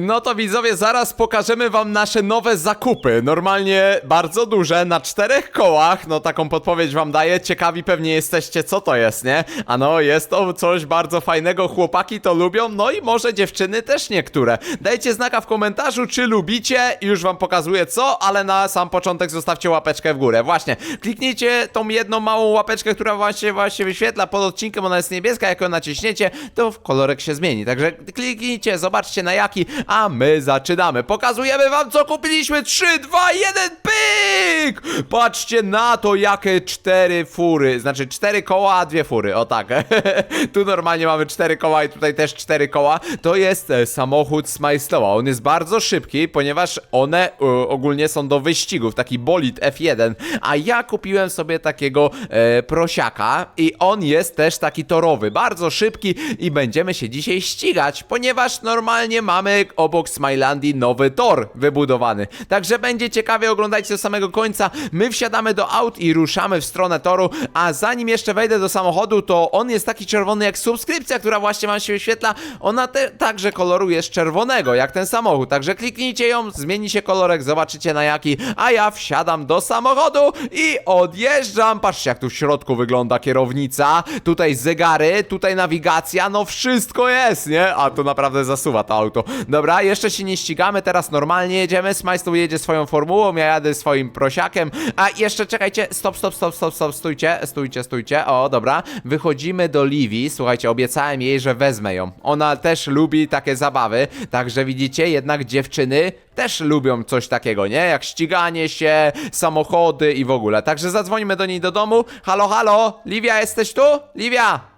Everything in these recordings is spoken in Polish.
No to widzowie, zaraz pokażemy wam nasze nowe zakupy. Normalnie bardzo duże, na czterech kołach. No taką podpowiedź wam daję. Ciekawi pewnie jesteście, co to jest, nie? A no, jest to coś bardzo fajnego. Chłopaki to lubią, no i może dziewczyny też niektóre. Dajcie znaka w komentarzu, czy lubicie. Już wam pokazuję co, ale na sam początek zostawcie łapeczkę w górę. Właśnie, kliknijcie tą jedną małą łapeczkę, która właśnie, właśnie wyświetla pod odcinkiem. Ona jest niebieska, jak ją naciśniecie, to kolorek się zmieni. Także kliknijcie, zobaczcie na jaki, a my zaczynamy. Pokazujemy wam, co kupiliśmy. 3, 2, 1, pyk! Patrzcie na to, jakie cztery fury. Znaczy cztery koła, a dwie fury. O tak. tu normalnie mamy cztery koła i tutaj też cztery koła. To jest e, samochód Smajslowa. On jest bardzo szybki, ponieważ one e, ogólnie są do wyścigów. Taki bolid F1. A ja kupiłem sobie takiego e, prosiaka i on jest też taki torowy. Bardzo szybki i będziemy się dzisiaj ścigać, ponieważ normalnie mamy obok Smilandii nowy tor wybudowany. Także będzie ciekawie, oglądajcie do samego końca. My wsiadamy do aut i ruszamy w stronę toru, a zanim jeszcze wejdę do samochodu, to on jest taki czerwony jak subskrypcja, która właśnie wam się wyświetla. Ona także koloru jest czerwonego, jak ten samochód. Także kliknijcie ją, zmieni się kolorek, zobaczycie na jaki, a ja wsiadam do samochodu i odjeżdżam. Patrzcie, jak tu w środku wygląda kierownica. Tutaj zegary, tutaj nawigacja, no wszystko jest, nie? A to naprawdę zasuwa to auto. Dobra, jeszcze się nie ścigamy, teraz normalnie jedziemy. Smajstow jedzie swoją formułą, ja jadę swoim prosiakiem. A jeszcze czekajcie, stop, stop, stop, stop, stop, stójcie, stójcie, stójcie. O, dobra. Wychodzimy do Livi. Słuchajcie, obiecałem jej, że wezmę ją. Ona też lubi takie zabawy, także widzicie, jednak dziewczyny też lubią coś takiego, nie? Jak ściganie się, samochody i w ogóle. Także zadzwonimy do niej do domu. Halo, halo, Livia, jesteś tu? Livia!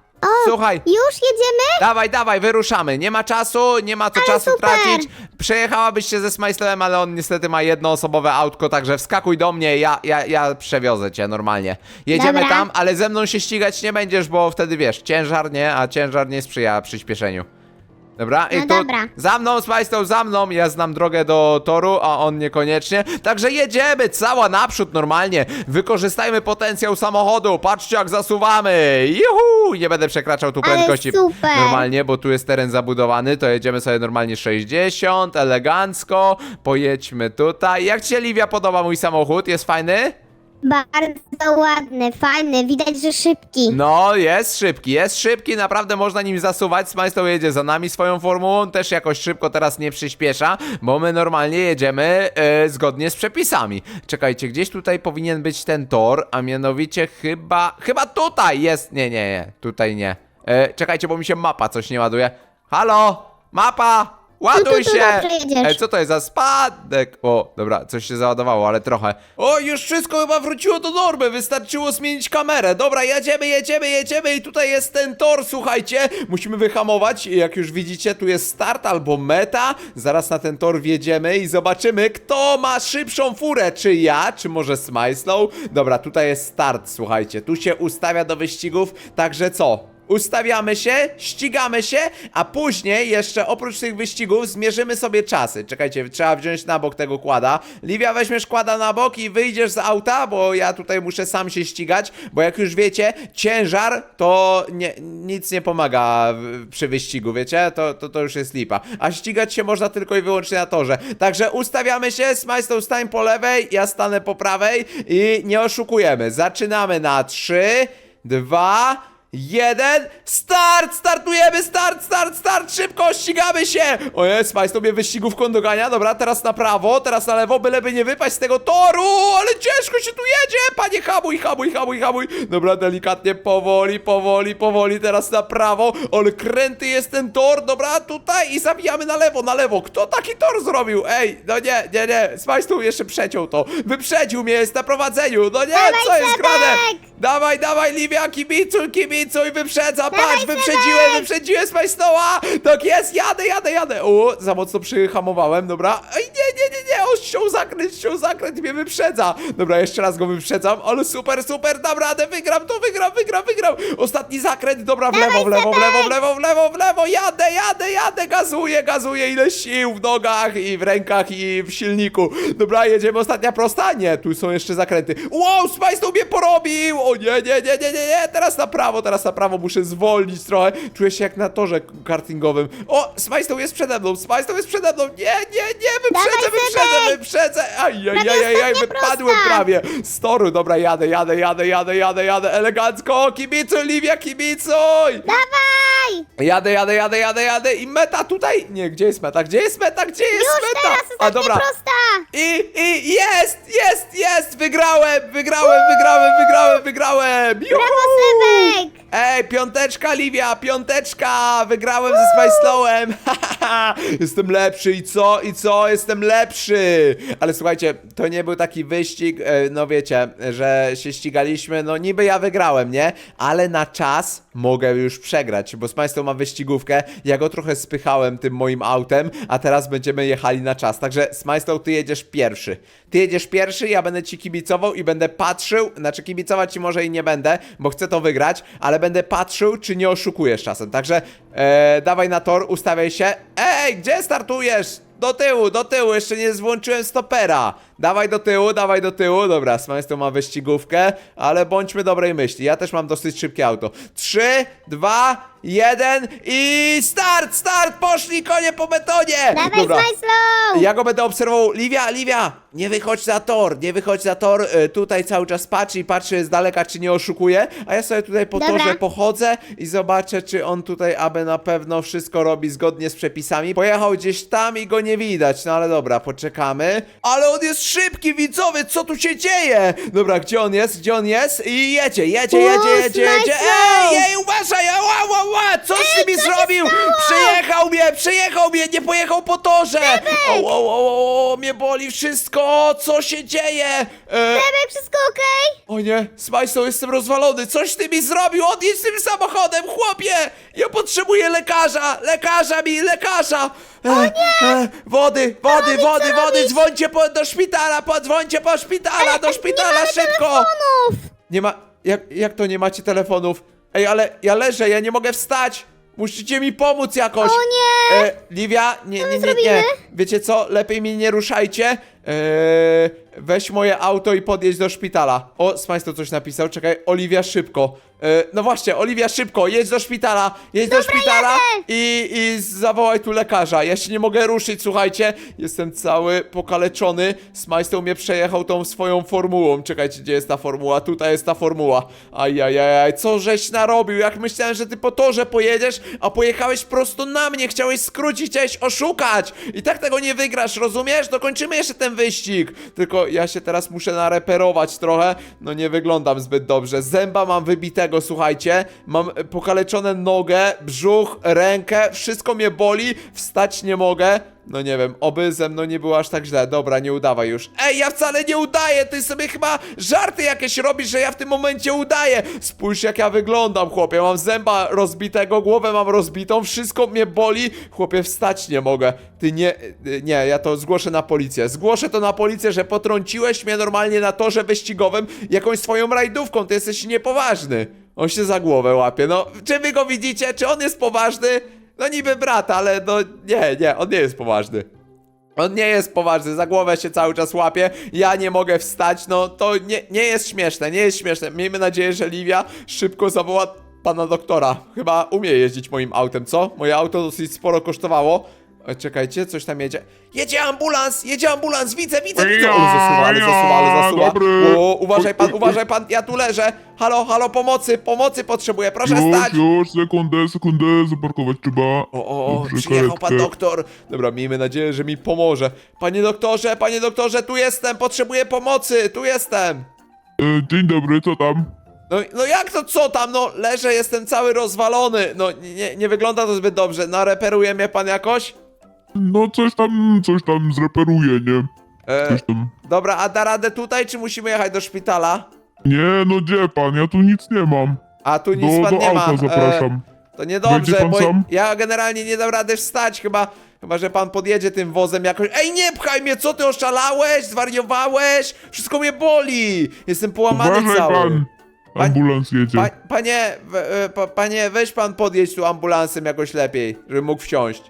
Słuchaj, Już jedziemy? Dawaj, dawaj, wyruszamy. Nie ma czasu, nie ma co Ale czasu super. tracić. Przejechałabyś się ze Smajslem, ale on niestety ma jednoosobowe autko, także wskakuj do mnie, ja, ja, ja przewiozę cię normalnie. Jedziemy Dobra. tam, ale ze mną się ścigać nie będziesz, bo wtedy wiesz, ciężar nie, a ciężar nie sprzyja przyspieszeniu. Dobra, i No tu dobra. za mną, Smajstow, za mną, ja znam drogę do toru, a on niekoniecznie. Także jedziemy, cała naprzód normalnie. Wykorzystajmy potencjał samochodu, patrzcie jak zasuwamy. Juhu! Nie będę przekraczał tu Ale prędkości super. normalnie, bo tu jest teren zabudowany, to jedziemy sobie normalnie 60, elegancko. Pojedźmy tutaj. Jak ci się, Livia, podoba mój samochód? Jest fajny? Bardzo ładny, fajny, widać, że szybki. No, jest szybki, jest szybki, naprawdę można nim zasuwać. Smajstow jedzie za nami swoją formułą, też jakoś szybko teraz nie przyspiesza, bo my normalnie jedziemy e, zgodnie z przepisami. Czekajcie, gdzieś tutaj powinien być ten tor, a mianowicie chyba, chyba tutaj jest, nie, nie, nie, tutaj nie. E, czekajcie, bo mi się mapa coś nie ładuje. Halo, mapa! Ładuj Tu, tu, tu, się! dobrze co to jest za spadek? O, dobra, coś się załadowało, ale trochę. O, już wszystko chyba wróciło do normy, wystarczyło zmienić kamerę. Dobra, jedziemy, jedziemy, jedziemy i tutaj jest ten tor, słuchajcie. Musimy wyhamować, jak już widzicie, tu jest start albo meta. Zaraz na ten tor wjedziemy i zobaczymy, kto ma szybszą furę, czy ja, czy może Smajslow. Dobra, tutaj jest start, słuchajcie, tu się ustawia do wyścigów, także co? Ustawiamy się, ścigamy się, a później jeszcze oprócz tych wyścigów zmierzymy sobie czasy. Czekajcie, trzeba wziąć na bok tego kłada. Livia, weźmiesz kłada na bok i wyjdziesz z auta, bo ja tutaj muszę sam się ścigać, bo jak już wiecie, ciężar to nie, nic nie pomaga przy wyścigu, wiecie? To, to, to już jest lipa. A ścigać się można tylko i wyłącznie na torze. Także ustawiamy się, Smajstow stań po lewej, ja stanę po prawej i nie oszukujemy. Zaczynamy na 3, 2, Jeden, start! Startujemy, start, start, start! Szybko, ścigamy się! O jest, Majstro mnie wyścigówką dogania. Dobra, teraz na prawo, teraz na lewo, byleby nie wypaść z tego toru! Ale ciężko się tu jedzie! Panie, hamuj, hamuj, hamuj, hamuj! Dobra, delikatnie, powoli, powoli, powoli, teraz na prawo. Ale kręty jest ten tor, dobra, tutaj i zabijamy na lewo, na lewo. Kto taki tor zrobił? Ej, no nie, nie, nie, Smajstru jeszcze przeciął to. Wyprzedził mnie, jest na prowadzeniu. No nie, co jest grane? Dawaj, dawaj, Livia, kibicuj, kibicuj, wyprzedza, patrz, wyprzedziłem, wyprzedziłem Smajsnoła! Tak jest, jadę, jadę, jadę! O, za mocno przyhamowałem, dobra. Ej, nie, nie, nie, nie, ściął zakręt, ściął zakręt i mnie wyprzedza. Dobra, jeszcze raz go wyprzedzam, ale super, super, dam radę, wygram to, wygram, wygram, wygram. Ostatni zakręt, dobra, w lewo, w lewo, w lewo, w lewo, w lewo, w lewo, jadę, jadę, jadę, gazuję, gazuję, ile sił w nogach i w rękach i w silniku. Dobra, jedziemy, ostatnia prosta? Nie, tu są jeszcze zakręty. Wow, Spice to mnie porobił! O nie, nie, nie, nie, nie, nie, teraz na prawo, teraz na prawo, muszę zwolnić trochę. Czuję się jak na torze kartingowym. O, to jest przede mną, to jest przede mną. Nie, nie, nie, wyprzedzę, Dawaj, wyprzedzę, Sebek! wyprzedzę. Aj, aj, Prawie aj, aj, aj, ostatnia wypadłem prosta. prawie. Z toru, dobra, jadę, jadę, jadę, jadę, jadę, jadę, elegancko. Kibicuj, Livia, kibicuj! Dawaj! Jadę, jadę, jadę, jadę, jadę i meta tutaj. Nie, gdzie jest meta? Gdzie jest meta? Gdzie jest Już meta? teraz, ostatnia prosta! I, i jest, jest, jest! Wygrałem, wygrałem, wygrałem, wygrałem, wygrałem! Juhu! Brawo, Sebek! Ej, piąteczka, Livia, piąteczka! Wygrałem ze Spajslowem! Jestem lepszy i co? I co? Jestem lepszy! Ale słuchajcie, to nie był taki wyścig, e, no wiecie, że się ścigaliśmy, no niby ja wygrałem, nie? Ale na czas mogę już przegrać, bo Spajslow ma wyścigówkę, ja go trochę spychałem tym moim autem, a teraz będziemy jechali na czas. Także Smajstow, ty jedziesz pierwszy. Ty jedziesz pierwszy, ja będę ci kibicował i będę patrzył, znaczy kibicować ci może i nie będę, bo chcę to wygrać, ale będę patrzył, czy nie oszukujesz czasem. Także e, dawaj na tor, ustawiaj się. Ej, gdzie startujesz? Do tyłu, do tyłu, jeszcze nie włączyłem stopera. Dawaj do tyłu, dawaj do tyłu. Dobra, Smajstow ma wyścigówkę, ale bądźmy dobrej myśli. Ja też mam dosyć szybkie auto. 3, 2, 1 i start, start! Poszli konie po betonie! Dawaj, Smajslow! Ja go będę obserwował. Livia, Livia, nie wychodź za tor, nie wychodź za tor. Y, Tutaj cały czas patrzy i patrzy z daleka, czy nie oszukuje. A ja sobie tutaj po Dobra. torze pochodzę i zobaczę, czy on tutaj aby na pewno wszystko robi zgodnie z przepisami. Pojechał gdzieś tam i go nie widać. No ale dobra, poczekamy. Ale on jest szybki, widzowie, co tu się dzieje? Dobra, gdzie on jest? Gdzie on jest? I jedzie, jedzie, jedzie, jedzie, jedzie. Smajslow! Ej, ej, uważaj, ła, ła, ła, coś ty mi co się zrobił? stało? Przyjechał mnie, przyjechał mnie, nie pojechał po torze. O, o, o, o, o, mnie boli wszystko, co się dzieje? E, Sebek, wszystko okej? o nie, Smajstow, jestem rozwalony, coś ty mi zrobił, odjedź tym samochodem, chłopie! Ja potrzebuję lekarza, lekarza mi, lekarza! E, e, wody, wody, wody, co wody, robisz? dzwońcie po, do szpitala, podzwońcie po szpitala, do szpitala, szybko! Telefonów! Nie ma. Jak, jak to nie macie telefonów? Ej, ale ja leżę, ja nie mogę wstać! Musicie mi pomóc jakoś! O nie! E, Livia, nie, nie, nie, nie. zrobimy? Wiecie co? Lepiej mi nie ruszajcie. E, weź moje auto i podjedź do szpitala. O, Smajsto coś napisał, czekaj. Oliwia, szybko. E, no właśnie, Oliwia, szybko, jedź do szpitala, jedź do szpitala i, i zawołaj tu lekarza. Ja się nie mogę ruszyć, słuchajcie. Jestem cały pokaleczony. Smajstow mnie przejechał tą swoją formułą. Czekajcie, gdzie jest ta formuła? Tutaj jest ta formuła. Ajajaj, co żeś narobił? Jak myślałem, że ty po torze pojedziesz, a pojechałeś prosto na mnie. Chciałeś skrócić, chciałeś oszukać. I tak tego nie wygrasz, rozumiesz? Dokończymy jeszcze ten wyścig. Tylko ja się teraz muszę nareperować trochę. No nie wyglądam zbyt dobrze. Zęba mam wybitego, słuchajcie. Mam pokaleczone nogę, brzuch, rękę. Wszystko mnie boli. Wstać nie mogę. No nie wiem, oby ze mną nie było aż tak źle. Dobra, nie udawaj już. Ej, ja wcale nie udaję! Ty sobie chyba żarty jakieś robisz, że ja w tym momencie udaję! Spójrz jak ja wyglądam, chłopie. Mam zęba rozbitego, głowę mam rozbitą, wszystko mnie boli. Chłopie, wstać nie mogę. Ty nie... Nie, ja to zgłoszę na policję. Zgłoszę to na policję, że potrąciłeś mnie normalnie na torze wyścigowym jakąś swoją rajdówką. Ty jesteś niepoważny. On się za głowę łapie. No, czy wy go widzicie? Czy on jest poważny? No niby brat, ale no nie, nie, on nie jest poważny. On nie jest poważny, za głowę się cały czas łapie, ja nie mogę wstać, no to nie, nie jest śmieszne, nie jest śmieszne. Miejmy nadzieję, że Livia szybko zawoła pana doktora. Chyba umie jeździć moim autem, co? Moje auto dosyć sporo kosztowało. E, Czekajcie, coś tam jedzie. Jedzie ambulans, jedzie ambulans, widzę, widzę, widzę. Ale zasuwa, ale zasuwa, ale zasuwa. Dobry. O, uważaj pan, uważaj pan, ja tu leżę. Halo, halo, pomocy, pomocy potrzebuję, proszę stać. Już, już, sekundę, sekundę, zaparkować trzeba. O, o, o, Dobrze, przyjechał pan karetkę. doktor. Dobra, miejmy nadzieję, że mi pomoże. Panie doktorze, panie doktorze, tu jestem, potrzebuję pomocy, tu jestem. E, dzień dobry, co tam? No, no jak to co tam, no leżę, jestem cały rozwalony. No nie, nie wygląda to zbyt dobrze. Nareperuje mnie pan jakoś? No coś tam, coś tam zreperuję, nie? E, Coś tam. dobra, a da radę tutaj, czy musimy jechać do szpitala? Nie, no gdzie pan, ja tu nic nie mam. A tu nic Do, pan do nie ma. auta zapraszam. E, to niedobrze, pan bo sam? ja generalnie nie dam rady wstać, chyba Chyba, że pan podjedzie tym wozem jakoś. Ej, nie pchaj mnie, co ty oszalałeś? Zwariowałeś? Wszystko mnie boli! Jestem połamany Uważaj cały. pan! Ambulans jedzie. Pa, panie, we, e, pa, panie, weź pan podjedź tu ambulansem jakoś lepiej, żeby mógł wsiąść.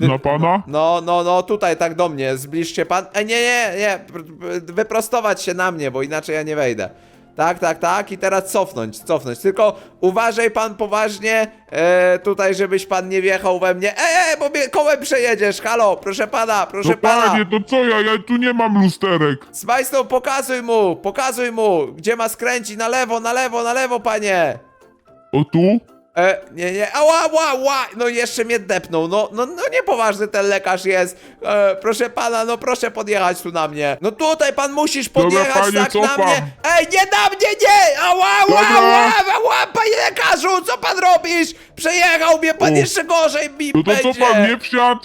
Na pana? No, no, no, tutaj tak do mnie, zbliżcie pan. E, nie, nie, nie, pr- pr- wyprostować się na mnie, bo inaczej ja nie wejdę. Tak, tak, tak i teraz cofnąć, cofnąć. Tylko uważaj pan poważnie, e, tutaj żebyś pan nie wjechał we mnie. Ej, ej, bo mnie kołem przejedziesz, halo, proszę pana, proszę No pana. panie, to co ja? Ja tu nie mam lusterek. Smajstow, pokazuj mu, pokazuj mu, gdzie ma skręcić, na lewo, na lewo, na lewo, panie. O tu? E, nie, nie, ała, ała, ała, no jeszcze mnie depnął, no, no, no niepoważny ten lekarz jest, e, proszę pana, no proszę podjechać tu na mnie, no tutaj pan musisz podjechać panie, tak na cofam. mnie, ej, nie na mnie, nie, ała, ała, Dobra. ała, ała, panie lekarzu, co pan robisz, przejechał mnie pan O. jeszcze gorzej mi No to będzie, co pan, nie wsiadł?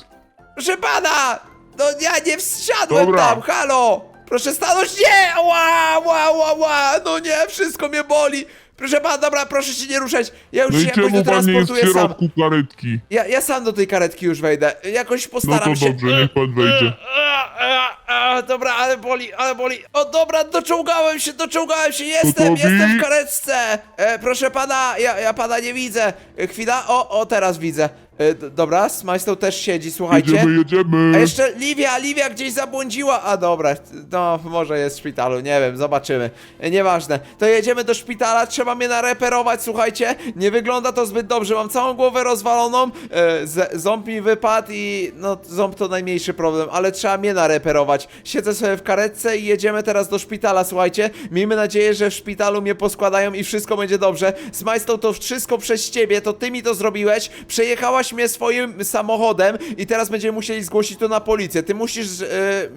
proszę pana, no ja nie wsiadłem Dobra. tam, halo, proszę stanąć, nie, ała, ała, ała, ała, no nie, wszystko mnie boli, proszę pana, dobra, proszę się nie ruszać, ja już No się jakoś czemu pan nie jest w dotransportuję sam. środku karetki? Ja, ja sam do tej karetki już wejdę. Jakoś No postaram to się. dobrze, niech pan wejdzie. A, a, a, dobra, ale boli, ale boli. O dobra, doczołgałem się, doczołgałem się, jestem, Gotowi? jestem w karetce. E, proszę pana, ja, ja pana nie widzę. E, chwila, o, o, teraz widzę. E, dobra, Smajstow też siedzi, słuchajcie. Jedziemy, jedziemy. A jeszcze Livia, Livia gdzieś zabłądziła. A dobra, no może jest w szpitalu, nie wiem, zobaczymy. E, Nieważne. To jedziemy do szpitala, trzeba mnie nareperować, słuchajcie. Nie wygląda to zbyt dobrze, mam całą głowę rozwaloną. E, z, ząb mi wypadł i no ząb to najmniejszy problem, ale trzeba mnie nareperować. Siedzę sobie w karetce i jedziemy teraz do szpitala, słuchajcie. Miejmy nadzieję, że w szpitalu mnie poskładają i wszystko będzie dobrze. Smajstow, to wszystko przez ciebie, to ty mi to zrobiłeś. Przejechałaś mnie swoim samochodem i teraz będziemy musieli zgłosić to na policję. Ty musisz e,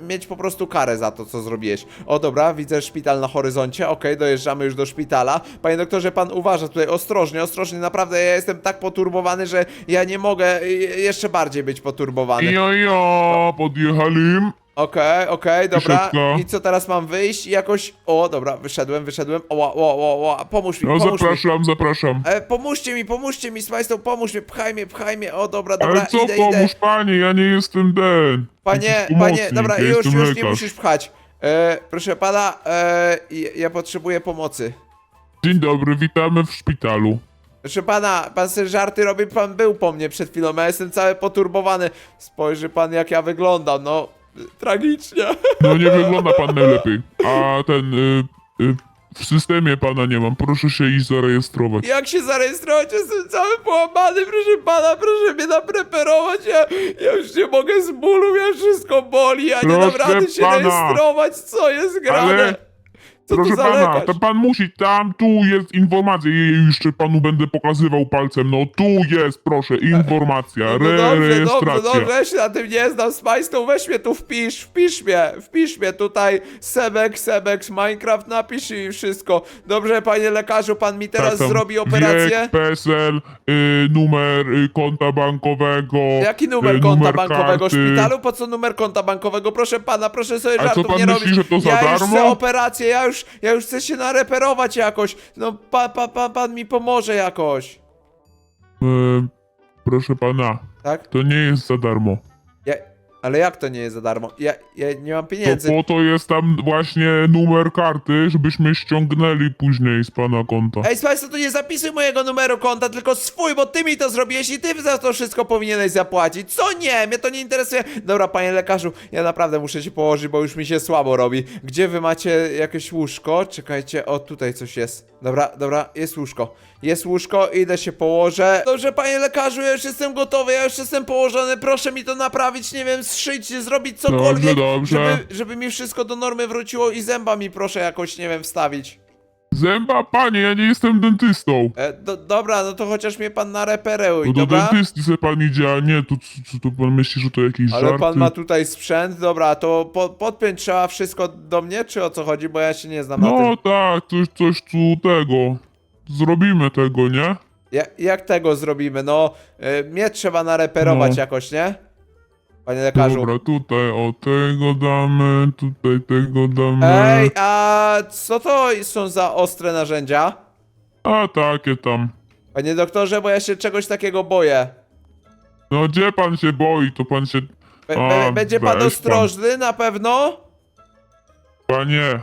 mieć po prostu karę za to, co zrobiłeś. O dobra, widzę szpital na horyzoncie. Okej, dojeżdżamy już do szpitala. Panie doktorze, pan uważa tutaj ostrożnie, ostrożnie. Naprawdę ja jestem tak poturbowany, że ja nie mogę e, jeszcze bardziej być poturbowany. Jo, jo, podjechali. Okej, okej, dobra. Szybko. I co teraz mam wyjść? I Jakoś. O, dobra, wyszedłem, wyszedłem. O, o, o, o, pomóż mi, No pomóż mi. zapraszam, zapraszam. E, pomóżcie mi, pomóżcie mi, Smajstow, pomóż mi, pchaj mnie, pchaj mnie. O, dobra, Ale dobra, co idę, idę. pomóż panie, ja nie jestem ten. Panie, Jakiś panie, pomocnik, dobra, ja już, jestem już nie lekarz. musisz pchać. E, proszę pana, e, ja, ja potrzebuję pomocy. Dzień dobry, witamy w szpitalu. Proszę pana, pan sobie żarty robi, pan był po mnie przed chwilą, ja jestem cały poturbowany. Spojrzy pan, jak ja wyglądam, no, tragicznie. No nie wygląda pan najlepiej. A ten, y, y, w systemie pana nie mam, proszę się iść zarejestrować. Jak się zarejestrować? Jestem cały połamany, proszę pana, proszę mnie napreperować. Ja, ja już nie mogę z bólu, ja wszystko boli, ja nie dam Proszę rady się pana. rejestrować. Co jest grane? Ale- Co Proszę za pana, to pan musi, tam, tu jest informacja, i jeszcze panu będę pokazywał palcem, no tu jest, proszę, informacja, No re, dobrze, dobrze, rejestracja. dobrze, ja się na tym nie znam, Smajstą, weź mnie tu wpisz, wpisz mnie, wpisz mnie tutaj, Sebek, Sebek, Minecraft, napisz i wszystko. Dobrze, panie lekarzu, pan mi teraz tam zrobi operację? Wiek, PESEL, y, numer y, konta bankowego. Jaki numer y, konta bankowego karty. szpitalu? Po co numer konta bankowego? Proszę pana, proszę sobie A co żartów pan nie myśli, robić. że to za ja już darmo? chcę operację, ja już, ja już chcę się nareperować jakoś. No, pa, pa, pa, pan mi pomoże jakoś. Y, proszę pana, Tak? to nie jest za darmo. Ja, ale jak to nie jest za darmo? Ja, ja nie mam To pieniędzy. po to jest tam właśnie numer karty, żebyśmy ściągnęli później z pana konta. Ej, Państwo, tu nie zapisuj mojego numeru konta, tylko swój, bo ty mi to zrobiłeś i ty za to wszystko powinieneś zapłacić. Co nie? Mnie to nie interesuje. Dobra, panie lekarzu, ja naprawdę muszę się położyć, bo już mi się słabo robi. Gdzie wy macie jakieś łóżko? Czekajcie, o tutaj coś jest. Dobra, dobra, jest łóżko. Jest łóżko, idę się położę. Dobrze, panie lekarzu, ja już jestem gotowy, ja już jestem położony. Proszę mi to naprawić, nie wiem, zszyć, zrobić cokolwiek, Dobrze, dobrze. Żeby, żeby mi wszystko do normy wróciło i zęba mi proszę jakoś, nie wiem, wstawić. Zęba, panie, ja nie jestem dentystą. E, do, dobra, no to chociaż mnie pan nareperuj, No do dobra? dentysty se pan idzie, a nie, to, co, to pan myśli, że to jakieś Ale żarty? pan ma tutaj sprzęt, dobra, to po, podpiąć trzeba wszystko do mnie, czy o co chodzi, bo ja się nie znam na No tak, coś, coś tu tego. Zrobimy tego, nie? Ja, jak tego zrobimy? No, e, mnie trzeba nareperować No. jakoś, nie? Panie lekarzu. Dobra, tutaj o tego damy, tutaj tego damy. Ej, a co to są za ostre narzędzia? A takie tam. Panie doktorze, bo ja się czegoś takiego boję. No gdzie pan się boi, to pan się... Be, A, będzie pan weź pan. ostrożny na pewno? Panie,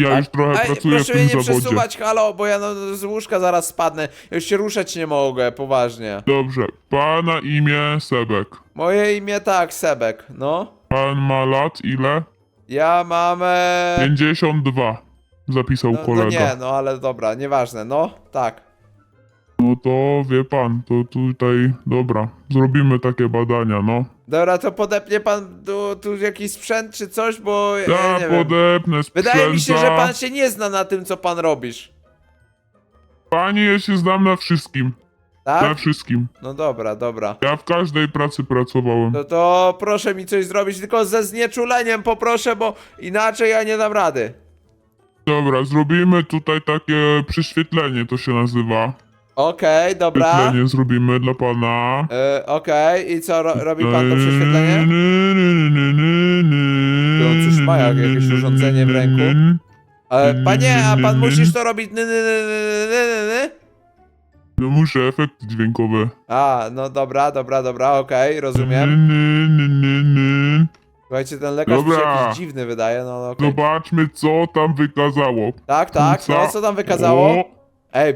ja już trochę Ej, pracuję w proszę mnie tym nie zawodzie. przesuwać, halo, bo ja no, z łóżka zaraz spadnę. Ja już się ruszać nie mogę, poważnie. Dobrze, pana imię Sebek. Moje imię tak, Sebek, no. Pan ma lat ile? Ja mam... E... 52. Zapisał No, no kolega. nie, no ale dobra, nieważne, no, tak. No to wie pan, to tutaj, dobra, zrobimy takie badania, no. Dobra, to podepnie pan tu, tu jakiś sprzęt czy coś, bo ja, ja Ja nie wiem. podepnę sprzęta. Wydaje mi się, że pan się nie zna na tym, co pan robisz. Panie, ja się znam na wszystkim, na Tak? wszystkim. No dobra, dobra. Ja w każdej pracy pracowałem. No to proszę mi coś zrobić, tylko ze znieczuleniem poproszę, bo inaczej ja nie dam rady. Dobra, zrobimy tutaj takie prześwietlenie, to się nazywa. Okej, dobra. Prześwietlenie zrobimy dla pana. E, Okej, i co, ro, robi pan to prześwietlenie? To coś ma, jak jakieś urządzenie w ręku. E, panie, a pan musisz to robić ny, ny, ny, ny, ny, ny, ny? No muszę efekty dźwiękowe. A, no dobra, dobra, dobra, okej, rozumiem. Słuchajcie, ten lekarz mi się Dobra. jakiś dziwny wydaje, no no, okej. Zobaczmy, co tam wykazało. Tak, tak, no co tam wykazało? O, Ej,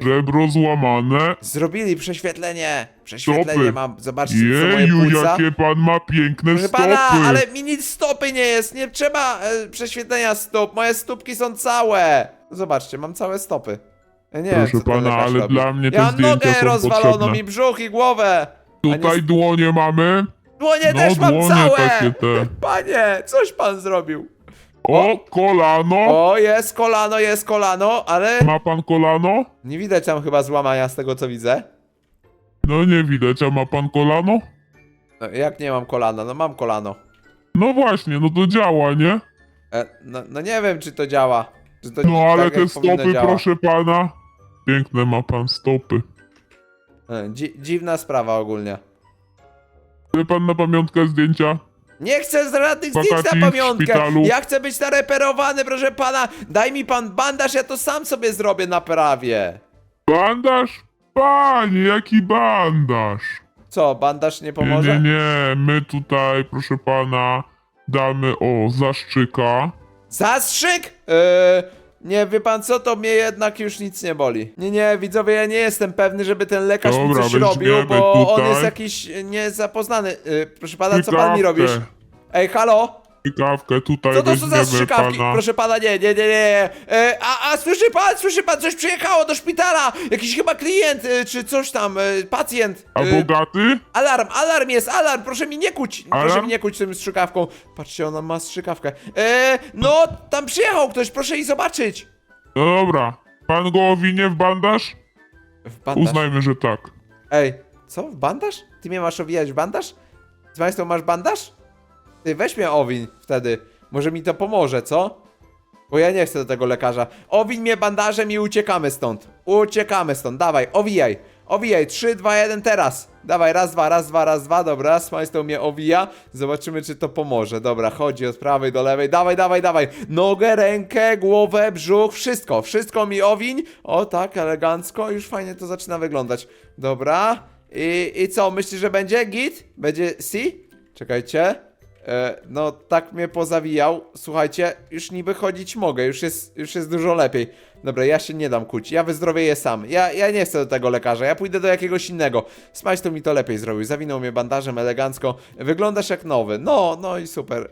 złamane. zrobili prześwietlenie. Prześwietlenie Stopy. mam, zobaczcie, co moje Jeju, płuca. jakie pan ma piękne Proszę stopy. pana, ale mi nic stopy nie jest, nie trzeba e, prześwietlenia stóp, moje stópki są całe. Zobaczcie, mam całe stopy. Ja nie Proszę co ten pana, lekarz ale robi. dla mnie te Ja mam zdjęcia nogę są rozwaloną, potrzebne. mi brzuch i głowę. Tutaj dłonie mamy. Dłonie No, też mam dłonie całe! takie te. Panie, coś pan zrobił. O, kolano. O, jest kolano, jest kolano, ale Ma pan kolano? nie widać tam chyba złamania z tego co widzę. No nie widać, a ma pan kolano? No, jak nie mam kolana? No mam kolano. No właśnie, no to działa, nie? E, no, no nie wiem czy to działa. Czy to No ale tak, jak te powinno stopy, proszę pana. Piękne ma pan stopy. E, Dzi dziwna sprawa ogólnie. Chce pan na pamiątkę zdjęcia? Nie chcę z żadnych zdjęć na w pamiątkę. szpitalu. Ja chcę być nareperowany, proszę pana. Daj mi pan bandaż, ja to sam sobie zrobię na prawie. Bandaż? Panie, jaki bandaż? Co, bandaż nie Nie, pomoże? nie, nie, my tutaj, proszę pana, damy, o, zaszczyka. Zastrzyk? Eee, nie, wie pan co, to mnie jednak już nic nie boli. Nie, nie, widzowie, ja nie jestem pewny, żeby ten lekarz mi Dobra, coś weźmiemy robił, bo on tutaj. jest jakiś niezapoznany. Eee, proszę pana, co pan mi robisz? Ej, halo? Strzykawkę tutaj Co to są za weźmiemy strzykawki? pana. Proszę pana, nie, nie, nie, nie. E, a, a słyszy pan, słyszy pan, coś przyjechało do szpitala. Jakiś chyba klient, e, czy coś tam, e, pacjent. A E, bogaty? alarm, alarm jest, alarm, proszę mi nie kuć. Proszę Alarm? mi nie kuć tym strzykawką. Patrzcie, ona ma strzykawkę. E, no, tam przyjechał ktoś, proszę i zobaczyć. No dobra, pan go owinie w bandaż? W bandaż. Uznajmy, że tak. Ej, co, w bandaż? Ty mnie masz owijać w bandaż? Z państwem masz bandaż? Ty weź mnie owiń wtedy. Może mi to pomoże, co? Bo ja nie chcę do tego lekarza. Owiń mnie bandażem i uciekamy stąd. Uciekamy stąd. Dawaj, owijaj. Owijaj. 3, 2, 1, teraz. Dawaj, raz, dwa, raz, dwa, raz, dwa. Dobra, Smajstow mnie owija. Zobaczymy, czy to pomoże. Dobra, chodzi od prawej do lewej. Dawaj, dawaj, dawaj. Nogę, rękę, głowę, brzuch, wszystko. Wszystko mi owiń. O, tak, elegancko. Już fajnie to zaczyna wyglądać. Dobra. I, i co, myślisz, że będzie git? Będzie C? Czekajcie. E, no, tak mnie pozawijał. Słuchajcie, już niby chodzić mogę, już jest, już jest dużo lepiej. Dobra, ja się nie dam kuć, ja wyzdrowieję sam. Ja, ja nie chcę do tego lekarza, ja pójdę do jakiegoś innego. Smajs to mi to lepiej zrobił, zawinął mnie bandażem elegancko. Wyglądasz jak nowy. No, no i super.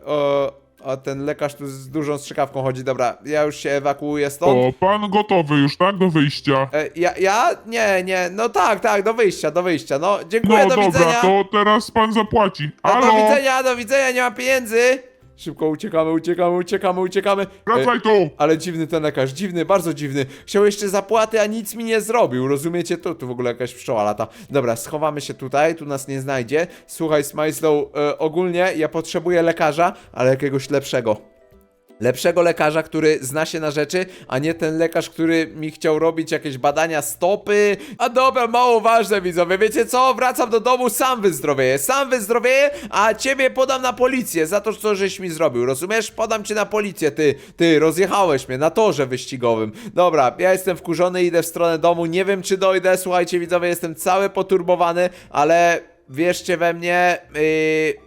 O, ten lekarz tu z dużą strzykawką chodzi. Dobra, ja już się ewakuuję stąd. O, pan gotowy już, tak? Do wyjścia. E, ja, ja? Nie, nie, no tak, tak, do wyjścia, do wyjścia. No, dziękuję, No do dobra, widzenia. to teraz pan zapłaci. No, do Halo, widzenia, do widzenia, nie ma pieniędzy. Szybko uciekamy, uciekamy, uciekamy, uciekamy. E, wracaj tu. ale dziwny ten lekarz, dziwny, bardzo dziwny. Chciał jeszcze zapłaty, a nic mi nie zrobił, rozumiecie? Tu, tu w ogóle jakaś pszczoła lata. Dobra, schowamy się tutaj, tu nas nie znajdzie. Słuchaj, Smajslow, e, ogólnie ja potrzebuję lekarza, ale jakiegoś lepszego. Lepszego lekarza, który zna się na rzeczy, a nie ten lekarz, który mi chciał robić jakieś badania stopy. A dobra, mało ważne widzowie, wiecie co? Wracam do domu, sam wyzdrowieję, sam wyzdrowieję, a ciebie podam na policję za to, co żeś mi zrobił, rozumiesz? Podam cię na policję, ty, ty, rozjechałeś mnie na torze wyścigowym. Dobra, ja jestem wkurzony, idę w stronę domu, nie wiem czy dojdę, słuchajcie widzowie, jestem cały poturbowany, ale wierzcie we mnie,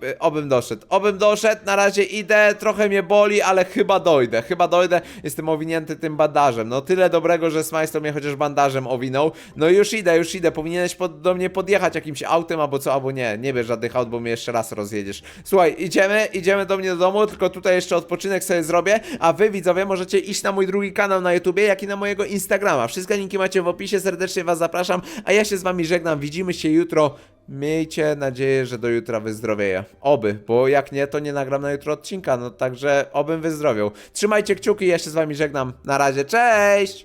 yy, obym doszedł. Obym doszedł, na razie idę, trochę mnie boli, ale chyba dojdę, chyba dojdę. Jestem owinięty tym bandażem. No tyle dobrego, że Smajsto mnie chociaż bandażem owinął. No już idę, już idę. Powinieneś pod, do mnie podjechać jakimś autem albo co, albo nie. Nie bierz żadnych aut, bo mnie jeszcze raz rozjedziesz. Słuchaj, idziemy, idziemy do mnie do domu, tylko tutaj jeszcze odpoczynek sobie zrobię, a wy widzowie możecie iść na mój drugi kanał na YouTubie, jak i na mojego Instagrama. Wszystkie linki macie w opisie, serdecznie was zapraszam, a ja się z wami żegnam. Widzimy się jutro. Miejcie nadzieję, że do jutra wyzdrowieję. Oby, bo jak nie, to nie nagram na jutro odcinka, no także obym wyzdrowiał. Trzymajcie kciuki, ja się z wami żegnam. Na razie, cześć!